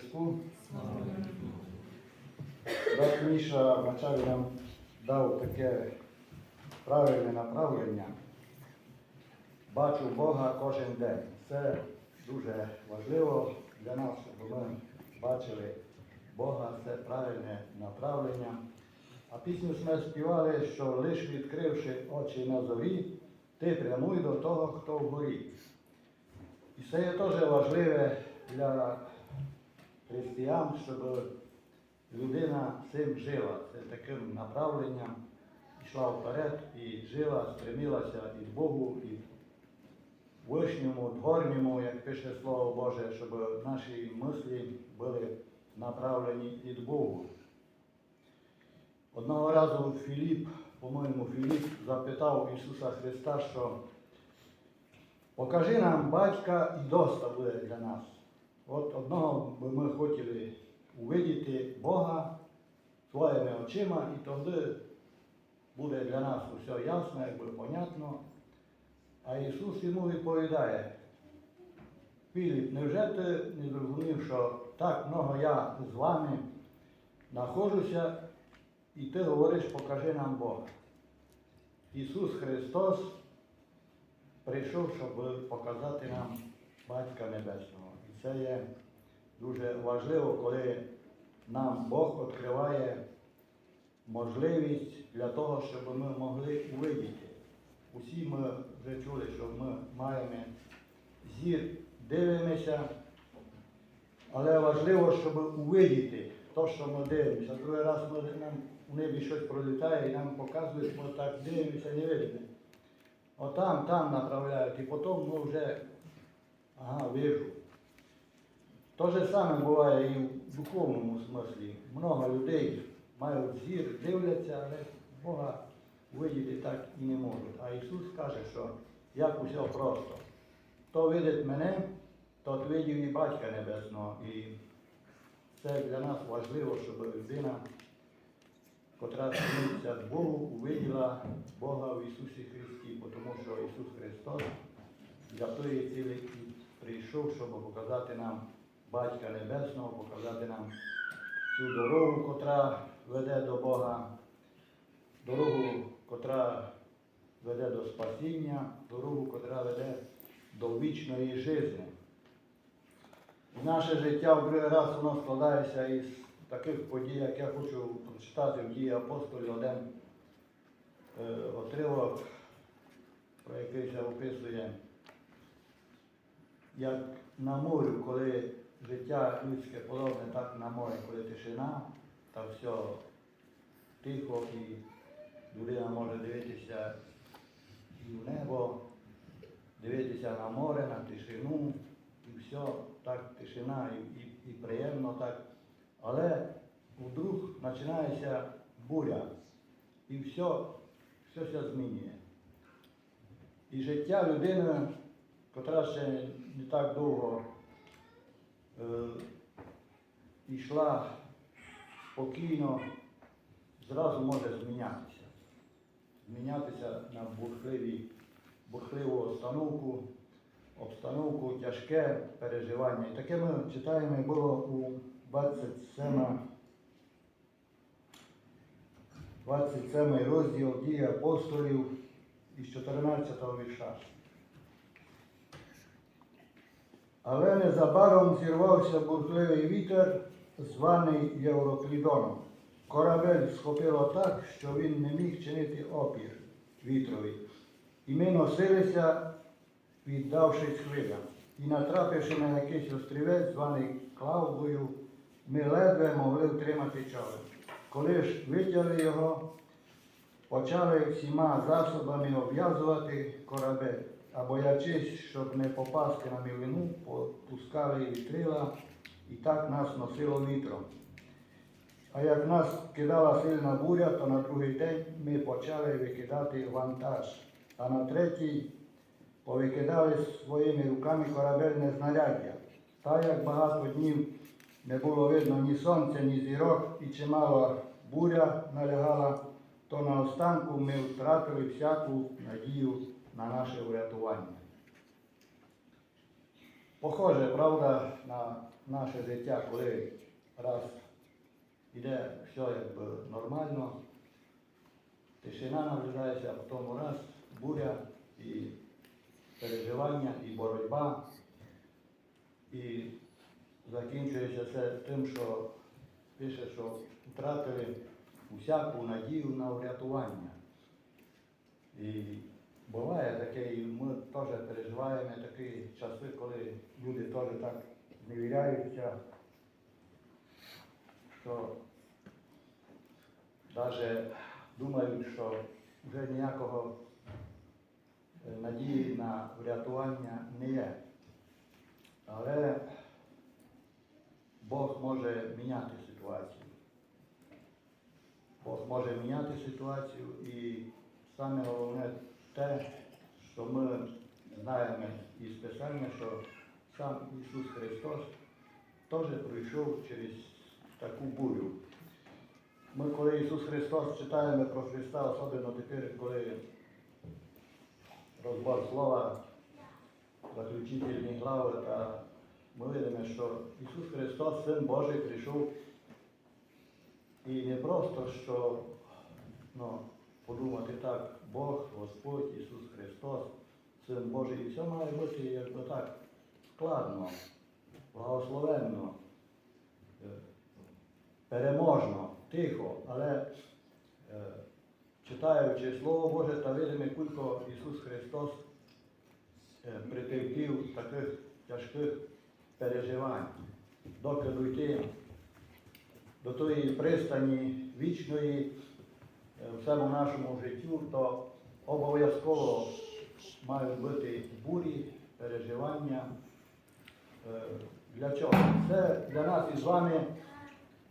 Христу. Брат Міша вначалі нам дав таке правильне направлення. Бачу Бога кожен день. Це дуже важливо для нас, щоб ми бачили Бога, це правильне направлення. А пісню ми співали, що лиш відкривши очі на зорі, ти прямуй до того, хто вгорі. І це є теж важливе для християн, щоб людина цим жила, це таким направленням йшла вперед і жила, стремилася і Богу, і вишньому, дворньому, як пише Слово Боже, щоб наші мислі були направлені від Богу. Одного разу Філіп, по-моєму, Філіп запитав Ісуса Христа, що покажи нам батька і доста буде для нас. От одного би ми хотіли увидіти Бога своїми очима, і тоді буде для нас усе ясно, якби понятно. А Ісус йому відповідає, Філіп, невже ти не зрозумів, що так много я з вами знаходжуся, і ти говориш, покажи нам Бога. Ісус Христос прийшов, щоб показати нам Батька Небесного. Це є дуже важливо, коли нам Бог відкриває можливість для того, щоб ми могли увидіти. Усі ми вже чули, що ми маємо зір, дивимося, але важливо, щоб увидіти те, що ми дивимося. Другий раз нам у небі щось пролітає і нам показують, ми так дивимося, не видимо. Отам, там направляють, і потім ми вже, ага, вижу. То же саме буває і в духовному смислі. Много людей мають зір, дивляться, але Бога видіти так і не можуть. А Ісус каже, що як усе просто. Хто видить мене, тот видів і Батька Небесного. І це для нас важливо, щоб людина, котра стремиться до Богу, увиділа Бога в Ісусі Христі, тому що Ісус Христос для тої цілі прийшов, щоб показати нам Батька Небесного, показати нам цю дорогу, котра веде до Бога, дорогу, котра веде до спасіння, дорогу, котра веде до вічної. І наше життя в другий раз воно складається із таких подій, як я хочу прочитати в дії апостолів один е, отривок, про який це описує, як на морю, коли життя людське подобне, так на морі, коли тишина, та все тихо і людина може дивитися і в небо, дивитися на море, на тишину, і все, так тишина і, і, і приємно так. Але вдруг починається буря, і все, все все змінює. І життя людини, котра ще не так довго йшла спокійно, зразу може змінятися. Змінятися на бурхливі, бурхливу обстановку, обстановку, тяжке переживання. І таке ми читаємо було у 27, 27 розділ дії апостолів із 14 вірша. Але незабаром зірвався бурхливий вітер, званий Євроклідоном. Корабель схопило так, що він не міг чинити опір вітрові. І ми носилися, віддавшись хвилям. І натрапивши на якийсь острівець, званий Клавбою, ми ледве могли втримати човен. Коли ж витягли його, почали всіма засобами обв'язувати корабель, а боячись, щоб не попасти на мілину, попускали вітрила, і так нас носило вітром. А як нас кидала сильна буря, то на другий день ми почали викидати вантаж, а на третій повикидали своїми руками корабельне знаряддя. Та як багато днів не було видно ні сонця, ні зірок, і чимало буря налягала, то наостанку ми втратили всяку надію на наше врятування. Похоже, правда, на наше життя, коли раз іде все якби нормально, тишина наближається, а потім раз буря і переживання, і боротьба. І закінчується це тим, що пише, що втратили усяку надію на врятування. І буває таке, і ми теж переживаємо такі часи, коли люди теж так зневіряються, що навіть думають, що вже ніякого е, надії на врятування не є. Але Бог може міняти ситуацію. Бог може міняти ситуацію і саме головне те, що ми знаємо із Писання, що сам Ісус Христос теж пройшов через таку бурю. Ми, коли Ісус Христос читаємо про Христа, особливо тепер, коли розбор слова, заключительні глави, та ми видимо, що Ісус Христос, Син Божий, прийшов і не просто, що ну, подумати так, Бог, Господь, Ісус Христос, Син Божий, і все має бути якби так складно, благословенно, е, переможно, тихо, але е, читаючи Слово Боже та видимо, кілько Ісус Христос е, притерпів таких тяжких переживань, доки дійти до тої пристані вічної в цьому нашому життю, то обов'язково мають бути бурі, переживання. Е, Для чого? Це для нас із вами,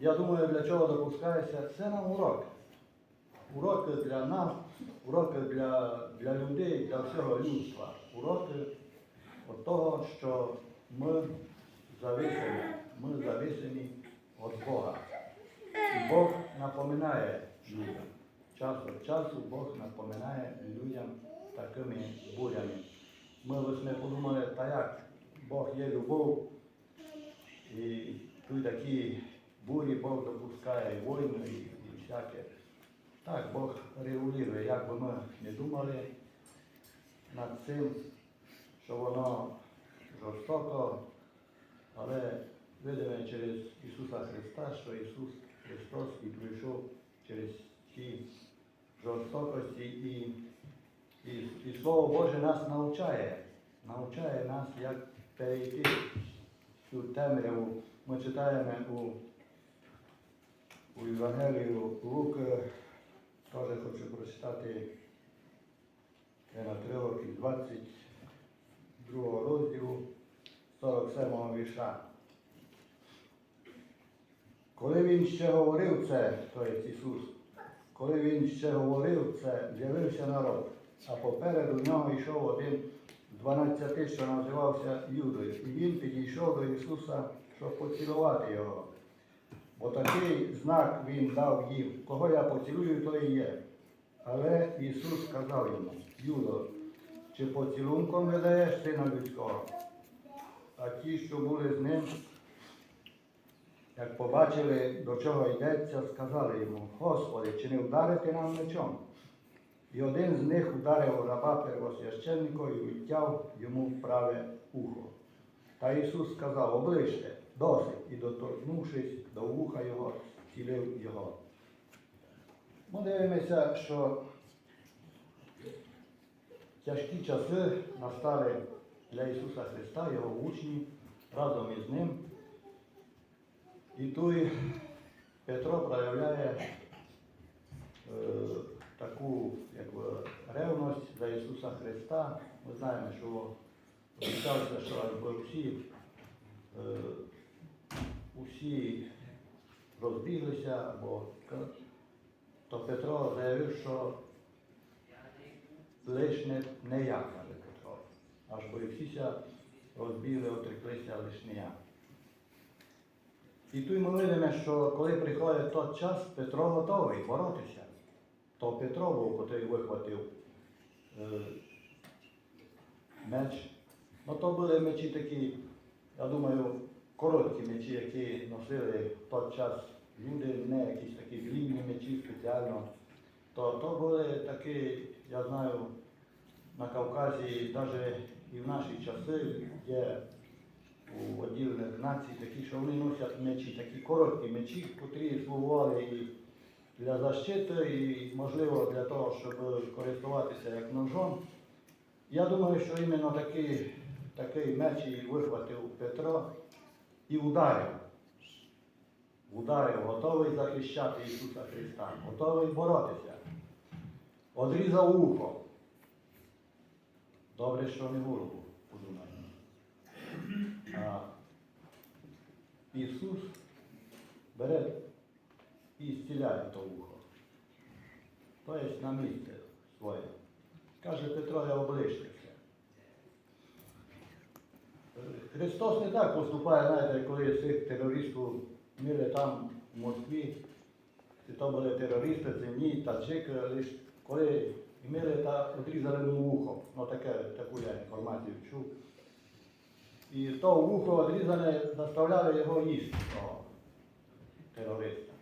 я думаю, для чого допускається, це нам урок. Уроки для нас, уроки для, для людей, для всього людства. Уроки від того, що ми зависені, ми зависені від Бога. І Бог напоминає людям. Час від часу Бог напоминає людям такими бурями. Ми ось подумали, та як Бог є любов, і тут такі бурі Бог допускає і війну, і, і всяке. Так, Бог регулює, як би ми не думали над цим, що воно жорстоко, але видимо через Ісуса Христа, що Ісус Христос і прийшов через ті жорстокості і, і, і Слово Боже нас навчає, навчає нас, як перейти цю темряву. Ми читаємо у, у Євангелію Луки, теж хочу прочитати на тривоки 22 розділу 47 вірша. Коли він ще говорив це, то є Ісус, коли він ще говорив це, з'явився народ, а попереду нього йшов один з дванадцяти, що називався Юдою, і він підійшов до Ісуса, щоб поцілувати його. Бо такий знак він дав їм, кого я поцілую, то і є. Але Ісус сказав йому, Юдо, чи поцілунком видаєш сина людського? А ті, що були з ним, як побачили, до чого йдеться, сказали йому, Господи, чи не вдарити нам мечом? І один з них ударив раба первосвященника і відтяв йому праве ухо. Та Ісус сказав, оближте, досить, і доторкнувшись до вуха його, цілив його. Ми дивимося, що тяжкі часи настали для Ісуса Христа, Його учні разом із Ним. І тут Петро проявляє е, таку якби, ревність за Ісуса Христа. Ми знаємо, що обіцявся, що якби всі, е, усі розбіглися, бо то Петро заявив, що лиш не, не я, каже Петро. Аж бо всіся розбігли, отреклися лиш не я. І тут ми видимо, що коли приходить той час, Петро готовий боротися. То Петро був, який вихватив е, меч. Ну то були мечі такі, я думаю, короткі мечі, які носили в той час люди, не якісь такі длінні мечі спеціально, то то були такі, я знаю, на Кавказі, навіть і в наші часи є у відділених націй такі, що вони носять мечі, такі короткі мечі, котрі слугували і для защити, і, можливо, для того, щоб користуватися як ножом. Я думаю, що іменно такий, такий меч і вихватив Петро і ударив. Ударив, готовий захищати Ісуса Христа, готовий боротися. Одрізав ухо. Добре, що не голову, подумаємо. Ісус бере і зціляє то ухо. Тобто на місце своє. Каже Петро, я оближтеся. Христос не так поступає, знаєте, коли цих терористів мили там в Москві, чи то були терористи, це ні, таджики, лише коли мили та одрізали йому вухо. Ну таке, таку я інформацію чув. І то вухо одрізане заставляли його їсти, того терориста.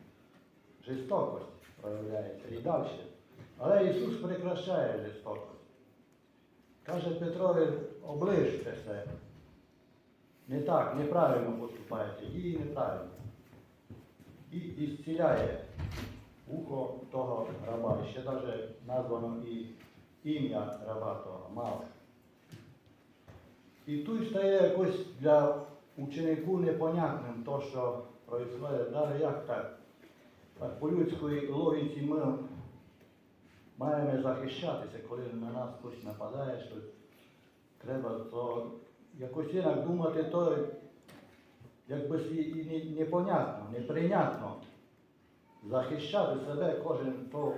Жорстокость проявляється і далі. Але Ісус прикрашає жорстокость. Каже Петрові, оближтеся. Не так, неправильно поступаєте, дії неправильно. І, і зціляє ухо того раба. І ще навіть названо і ім'я раба того, Мав. І тут стає якось для ученику непонятним то, що відбувається. Далі як так? По людської логіці ми маємо захищатися, коли на нас хтось нападає, що треба, то якось інак думати, то якби і непонятно, неприйнятно. Захищати себе кожен, то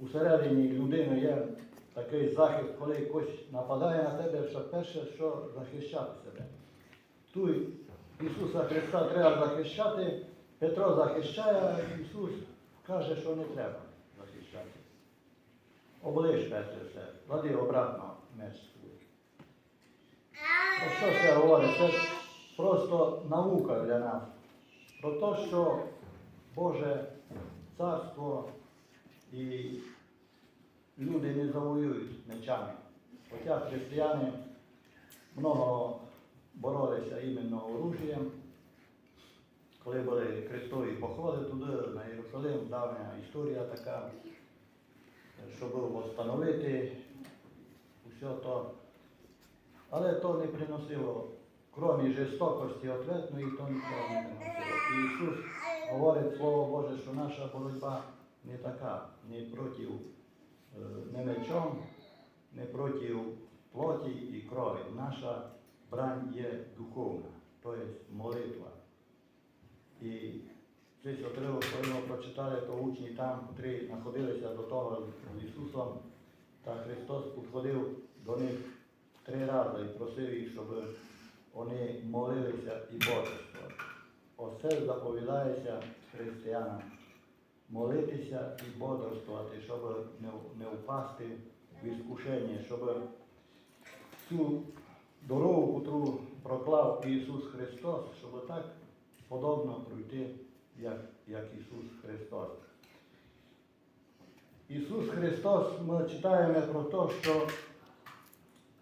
усередині людини є такий захист, коли хтось нападає на тебе, що перше, що захищати себе. Тут Ісуса Христа треба захищати, Петро захищає, а Ісус каже, що не треба захищати. Оближ перше все, клади обратно меч свій. Про що це говорить? Це просто наука для нас. Про те, що Боже царство і люди не завоюють мечами. Хоча християни много боролися іменно оружієм. Коли були хрестові походи туди, на Єрусалим, давня історія така, щоб встановити усе то. Але то не приносило, крім жорстокості ответної, то нічого не приносило. І Ісус говорить Слово Боже, що наша боротьба не така, не проти не мечом, не проти плоті і крові. Наша брань є духовна, тобто молитва. І цей отривок, коли ми прочитали, то учні там, котрі знаходилися до того з Ісусом, та Христос підходив до них три рази і просив їх, щоб вони молилися і бодрствували. Оце заповідається християнам. Молитися і бодрствувати, щоб не, впасти в іскушення, щоб цю дорогу, яку проклав Ісус Христос, щоб так подобно пройти, як, як Ісус Христос. Ісус Христос, ми читаємо про те, що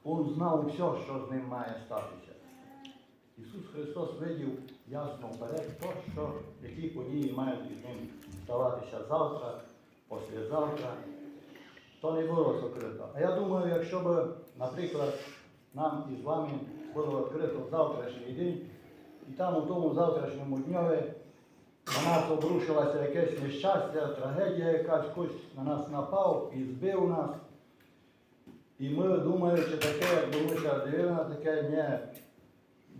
Він знав все, що з ним має статися. Ісус Христос видів ясно вперед то, що які події мають із ним ставатися завтра, післязавтра. То не було сокрито. А я думаю, якщо б, наприклад, нам із вами було відкрито завтрашній день, і там у тому завтрашньому дньові на нас обрушилося якесь нещастя, трагедія якась, хтось на нас напав і збив нас. І ми, думаючи таке, як думаючи, дивина таке, ні,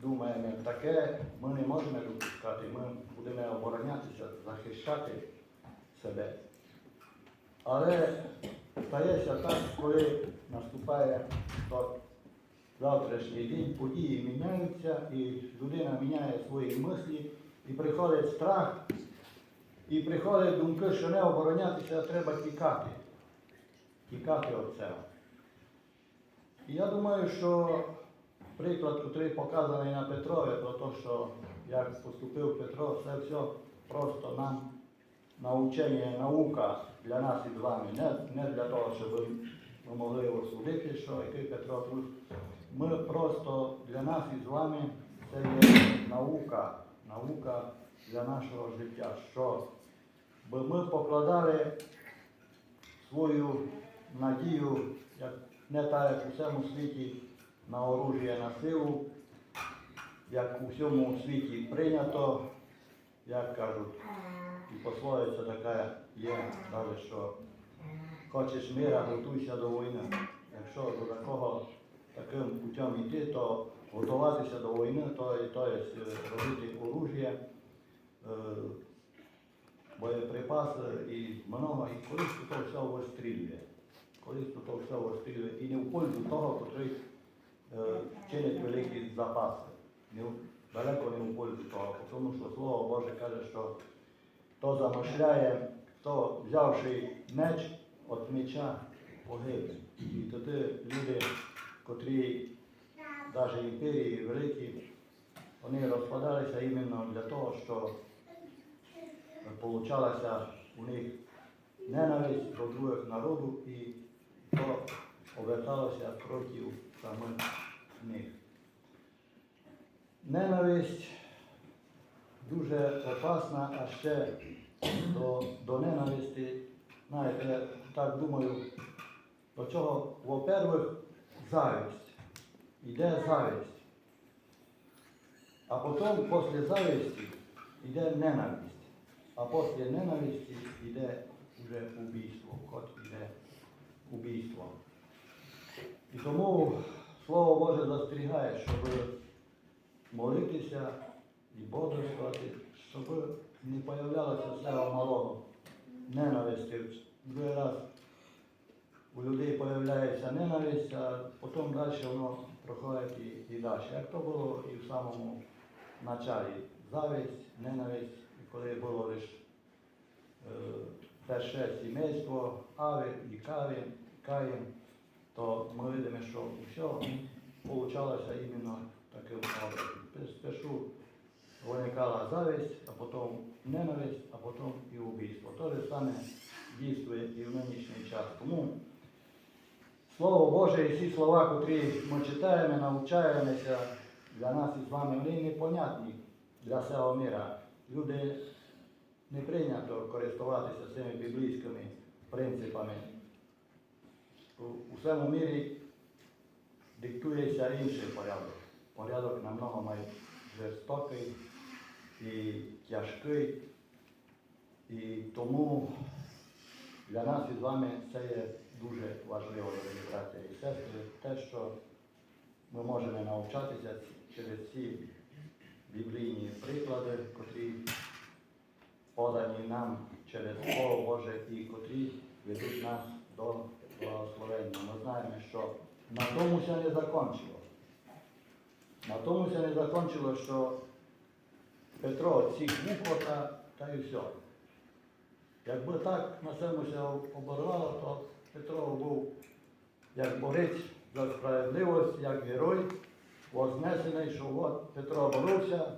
думаємо, таке ми не можемо допускати, ми будемо оборонятися, захищати себе. Але стається так, коли наступає завтрашній день, події міняються, і людина міняє свої мислі, і приходить страх, і приходять думки, що не оборонятися, а треба тікати. Тікати від цього. І я думаю, що приклад, який показаний на Петрові, про те, що як поступив Петро, це все просто нам навчення, наука для нас і з вами. Не, не для того, щоб ми могли осудити, що який Петро тут. Ми просто для нас і з вами це є наука, наука для нашого життя. Що ми покладали свою надію, як не так, як у всьому світі, на оружие, на силу, як у всьому світі прийнято, як кажуть, і пословиця така є, навіть, що хочеш мира, готуйся до війни. Якщо до такого таким путем йти, то готуватися до війни, то, то є е, робити оружие, боєприпаси і много, і колись то все вистрілює. Колись то все вистрілює. І не в пользу того, котрий е, чинить великі запаси. Далеко не в пользу того, тому що Слово Боже каже, що хто замишляє, хто взявши меч від меча погибне. І тоді люди, котрі навіть імперії великі, вони розпадалися іменно для того, що получалася у них ненависть до других народів і то оберталося проти самих них. Ненависть дуже опасна, а ще до, до ненависті, знаєте, я так думаю, до чого, во-первых, зависть. Іде зависть. А потім після зависті йде ненависть. А після ненависті йде вже убійство. І тому Слово Боже застерігає, щоб молитися і бодрствувати, щоб не появлялося цього малого ненависті. Другий раз у людей з'являється ненависть, а потім далі воно проходить і, і далі. Як то було і в самому началі. Зависть, ненависть, коли було лише перше сімейство, Ави і Кавін, Каїн, то ми видимо, що все получалося іменно таким образом. Спершу виникала зависть, а потім ненависть, а потім і убійство. То же саме дійствує і в нинішній час. Тому Слово Боже і всі слова, котрі ми читаємо, навчаємося, для нас із вами вони непонятні для всього міра. Люди не прийнято користуватися цими біблійськими принципами. У всьому мірі диктується інший порядок. Порядок намного май жорстокий і тяжкий. І тому для нас із вами це є дуже важливо, браття і сестри, те, що ми можемо навчатися через ці біблійні приклади, котрі подані нам через Слово Боже і котрі ведуть нас до благословення. Ми знаємо, що на тому це не закінчило. На тому це не закінчило, що Петро цих вухо та, і все. Якби так на цьому все оборвало, то Петро був як борець за справедливість, як герой, вознесений, що от Петро боровся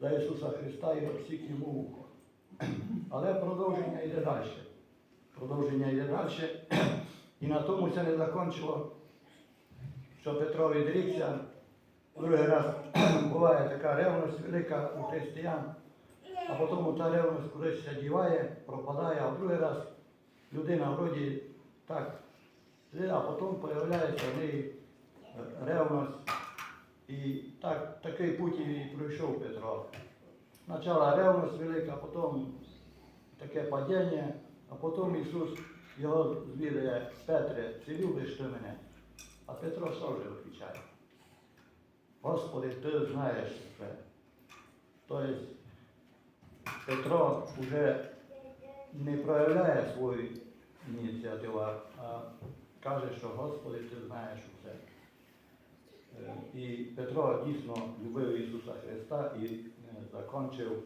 за Ісуса Христа і всіх йому вухо. Але продовження йде далі. Продовження йде далі. І на тому це не закінчило, що Петро відрікся. Другий раз буває така ревність велика у християн, а потім та ревність кудись діває, пропадає, а другий раз людина вроді так, а потім з'являється в неї ревність. І так, такий путь і пройшов Петро. Спочатку ревність велика, потім таке падіння, а потім Ісус його звідає, Петре, чи любиш ти мене? А Петро вже відповідає? Господи, ти знаєш це. Тобто Петро вже не проявляє свою ініціативу, а каже, що Господи, ти знаєш усе. Е, І Петро дійсно любив Ісуса Христа і е, закінчив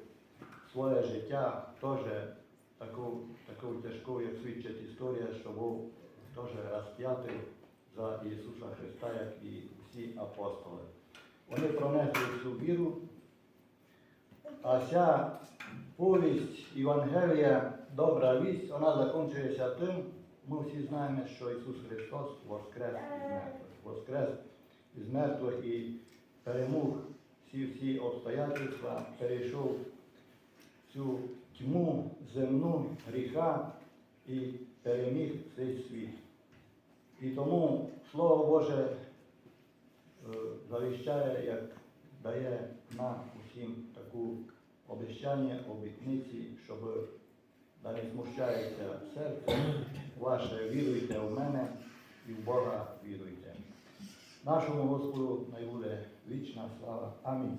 своє життя теж таку, тяжку, як свідчить історія, що був теж розп'ятий за Ісуса Христа, як і всі апостоли. Вони пронесли всю віру, А ця повість Євангелія, добра вість, вона закінчується тим, ми всі знаємо, що Ісус Христос воскрес із мертвих. Воскрес із мертвих і перемог всі всі обстоятельства, перейшов цю тьму земну гріха і переміг цей світ. І тому Слово Боже е, завіщає, як дає нам усім таку обіцяння, обітниці, щоб да не смущається серце ваше, віруйте в мене і в Бога віруйте. Нашому Господу най буде вічна слава. Амінь.